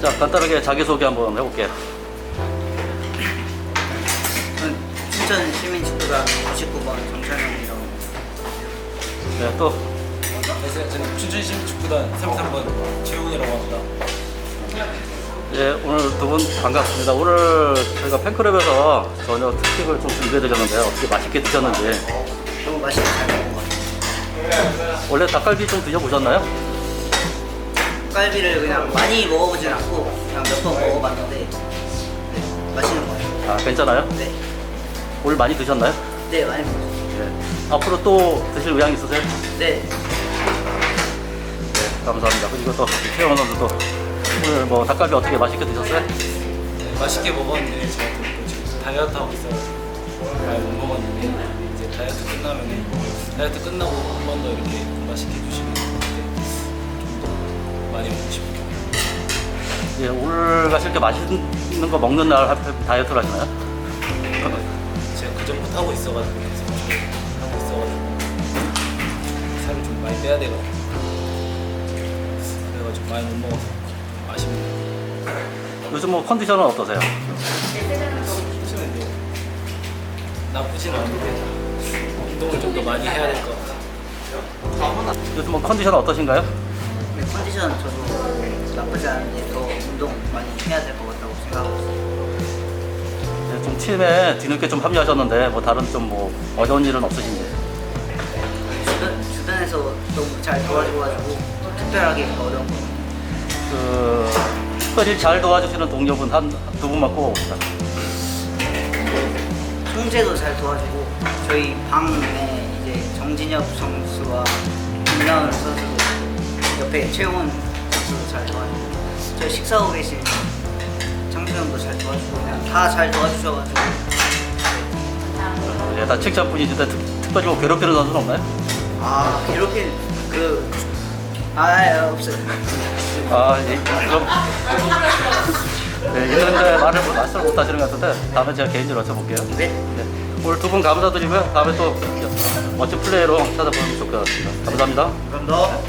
자, 간단하게 자기소개 한번 해볼게요. 저는 춘천 시민축구단 99번 정찬영이라고 네, 또, 안녕하세요. 저는 춘천 시민축구단 33번 최훈이라고 합니다. 예, 오늘 두 분 반갑습니다. 오늘 저희가 팬클럽에서 저녁 특집을 좀 준비해드렸는데요. 어떻게 맛있게 드셨는지. 너무 맛있게 잘 먹은 것 같아요. 원래 닭갈비 좀 드셔보셨나요? 갈비를 그냥 많이 먹어보진 않고 그냥 몇 번 먹어봤는데 네, 맛있는 것 같아요. 아, 괜찮아요? 네, 오늘 많이 드셨나요? 네 많이 먹었어요. 예. 앞으로 또 드실 의향 있으세요? 네, 네, 감사합니다. 그리고 또 최영원 선수도 오늘 뭐 닭갈비 어떻게 맛있게 드셨어요? 네, 맛있게 먹었는데 제가 또 지금 다이어트 하고 있어서 많이 못 먹었는데 이제 다이어트 끝나면 다이어트 끝나고 한 번 더 이렇게 맛있게 해주시면 많이 먹고 싶어요. 예, 오늘 같이 이렇게 맛있는 거 먹는 날 하필 다이어트를 하시나요? 제가 그 전부터 하고 있어가지고 계속 하고 있어가지고 살을 좀 많이 빼야 돼가지고 그래가지고 많이 못 먹어서 좀 아쉽네요. 요즘 뭐 컨디션은 어떠세요? 뭐 나쁘진 않은데 운동을 좀 더 많이 해야 될 것 같아요. 요즘 뭐 컨디션 은 어떠신가요? 네, 컨디션 저도 나쁘지 않은데 더 운동 많이 해야 될 것 같다고 생각하고 있어요. 네, 좀 팀에 뒤늦게 좀 합류하셨는데 뭐 다른 좀 뭐 어려운 일은 없으신지? 주변, 주변에서 너무 잘 도와줘가지고 특별하게 어려운 거 그 특별히 잘 도와주시는 동료분 한 두 분만 꼭 송재도 잘 도와주고 저희 방에 이제 정진엽 선수와 김나은 선수 옆에 최훈 선수도 잘 도와주고 저희 식사하고 계신 창수 형도 잘 도와주고 그냥 다 잘 도와주셔가지고 예, 다 칭찬뿐이신데 특, 특별히 뭐 괴롭히는 선수는 없나요? 아 괴롭힌 그 아, 없어요. 아, 예, 그럼 네, 있는데 말을 못- 말씀을 못 하시는 것 같은데 다음에 제가 개인적으로 여쭤볼게요. 네. 네, 오늘 두 분 감사드리고요. 다음에 또 멋진 플레이로 찾아보면 좋을 것 같습니다. 감사합니다. 그럼 너